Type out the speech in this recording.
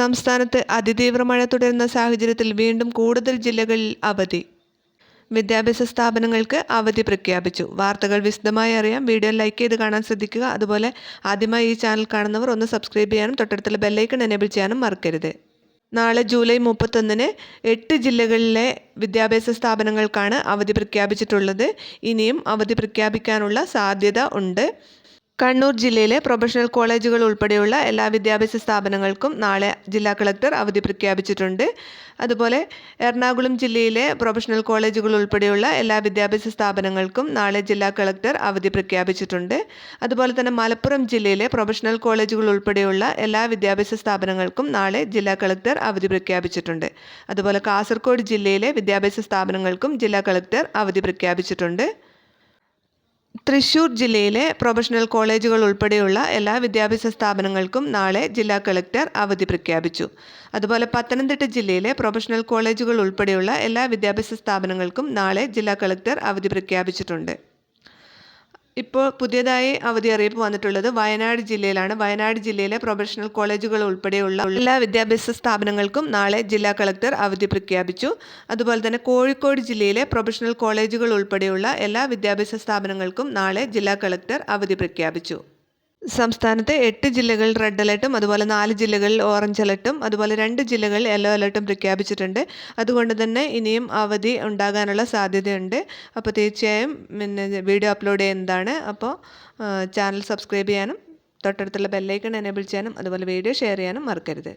സംസ്ഥാനത്ത് അതിതീവ്ര മഴ തുടരുന്ന സാഹചര്യത്തിൽ വീണ്ടും കൂടുതൽ ജില്ലകളിൽ അവധി. വിദ്യാഭ്യാസ സ്ഥാപനങ്ങൾക്ക് അവധി പ്രഖ്യാപിച്ചു. വാർത്തകൾ വിശദമായി അറിയാം. വീഡിയോ ലൈക്ക് ചെയ്ത് കാണാൻ ശ്രദ്ധിക്കുക. അതുപോലെ ആദ്യമായി ഈ ചാനൽ കാണുന്നവർ ഒന്ന് സബ്സ്ക്രൈബ് ചെയ്യാനും തൊട്ടടുത്തുള്ള ബെല്ലൈക്കൺ എനേബിൾ ചെയ്യാനും മറക്കരുത്. നാളെ ജൂലൈ മുപ്പത്തൊന്നിന് എട്ട് ജില്ലകളിലെ വിദ്യാഭ്യാസ സ്ഥാപനങ്ങൾക്കാണ് അവധി പ്രഖ്യാപിച്ചിട്ടുള്ളത്. ഇനിയും അവധി പ്രഖ്യാപിക്കാനുള്ള സാധ്യത ഉണ്ട്. കണ്ണൂർ ജില്ലയിലെ പ്രൊഫഷണൽ കോളേജുകൾ ഉൾപ്പെടെയുള്ള എല്ലാ വിദ്യാഭ്യാസ സ്ഥാപനങ്ങൾക്കും നാളെ ജില്ലാ കളക്ടർ അവധി പ്രഖ്യാപിച്ചിട്ടുണ്ട്. അതുപോലെ എറണാകുളം ജില്ലയിലെ പ്രൊഫഷണൽ കോളേജുകൾ ഉൾപ്പെടെയുള്ള എല്ലാ വിദ്യാഭ്യാസ സ്ഥാപനങ്ങൾക്കും നാളെ ജില്ലാ കളക്ടർ അവധി പ്രഖ്യാപിച്ചിട്ടുണ്ട്. അതുപോലെ തന്നെ മലപ്പുറം ജില്ലയിലെ പ്രൊഫഷണൽ കോളേജുകൾ ഉൾപ്പെടെയുള്ള എല്ലാ വിദ്യാഭ്യാസ സ്ഥാപനങ്ങൾക്കും നാളെ ജില്ലാ കളക്ടർ അവധി പ്രഖ്യാപിച്ചിട്ടുണ്ട്. അതുപോലെ കാസർഗോഡ് ജില്ലയിലെ വിദ്യാഭ്യാസ സ്ഥാപനങ്ങൾക്കും ജില്ലാ കളക്ടർ അവധി പ്രഖ്യാപിച്ചിട്ടുണ്ട്. തൃശൂർ ജില്ലയിലെ പ്രൊഫഷണൽ കോളേജുകൾ ഉൾപ്പെടെയുള്ള എല്ലാ വിദ്യാഭ്യാസ സ്ഥാപനങ്ങൾക്കും നാളെ ജില്ലാ കളക്ടർ അവധി പ്രഖ്യാപിച്ചു. അതുപോലെ പത്തനംതിട്ട ജില്ലയിലെ പ്രൊഫഷണൽ കോളേജുകൾ ഉൾപ്പെടെയുള്ള എല്ലാ വിദ്യാഭ്യാസ സ്ഥാപനങ്ങൾക്കും നാളെ ജില്ലാ കളക്ടർ അവധി പ്രഖ്യാപിച്ചിട്ടുണ്ട്. ഇപ്പോൾ പുതിയതായി അവധി അറിയിപ്പ് വന്നിട്ടുള്ളത് വയനാട് ജില്ലയിലാണ്. വയനാട് ജില്ലയിലെ പ്രൊഫഷണൽ കോളേജുകൾ ഉൾപ്പെടെയുള്ള എല്ലാ വിദ്യാഭ്യാസ സ്ഥാപനങ്ങൾക്കും നാളെ ജില്ലാ കളക്ടർ അവധി പ്രഖ്യാപിച്ചു. അതുപോലെ തന്നെ കോഴിക്കോട് ജില്ലയിലെ പ്രൊഫഷണൽ കോളേജുകൾ ഉൾപ്പെടെയുള്ള എല്ലാ വിദ്യാഭ്യാസ സ്ഥാപനങ്ങൾക്കും നാളെ ജില്ലാ കളക്ടർ അവധി പ്രഖ്യാപിച്ചു. സംസ്ഥാനത്തെ എട്ട് ജില്ലകൾ റെഡ് അലർട്ടും അതുപോലെ നാല് ജില്ലകളിൽ ഓറഞ്ച് അലർട്ടും അതുപോലെ രണ്ട് ജില്ലകളിൽ യെല്ലോ അലർട്ടും പ്രഖ്യാപിച്ചിട്ടുണ്ട്. അതുകൊണ്ട് തന്നെ ഇനിയും അവധി ഉണ്ടാകാനുള്ള സാധ്യതയുണ്ട്. അപ്പോൾ തീർച്ചയായും പിന്നെ വീഡിയോ അപ്ലോഡ് ചെയ്യുന്നതാണ്. അപ്പോൾ ചാനൽ സബ്സ്ക്രൈബ് ചെയ്യാനും തൊട്ടടുത്തുള്ള ബെല്ലൈക്കൺ എനേബിൾ ചെയ്യാനും അതുപോലെ വീഡിയോ ഷെയർ ചെയ്യാനും മറക്കരുത്.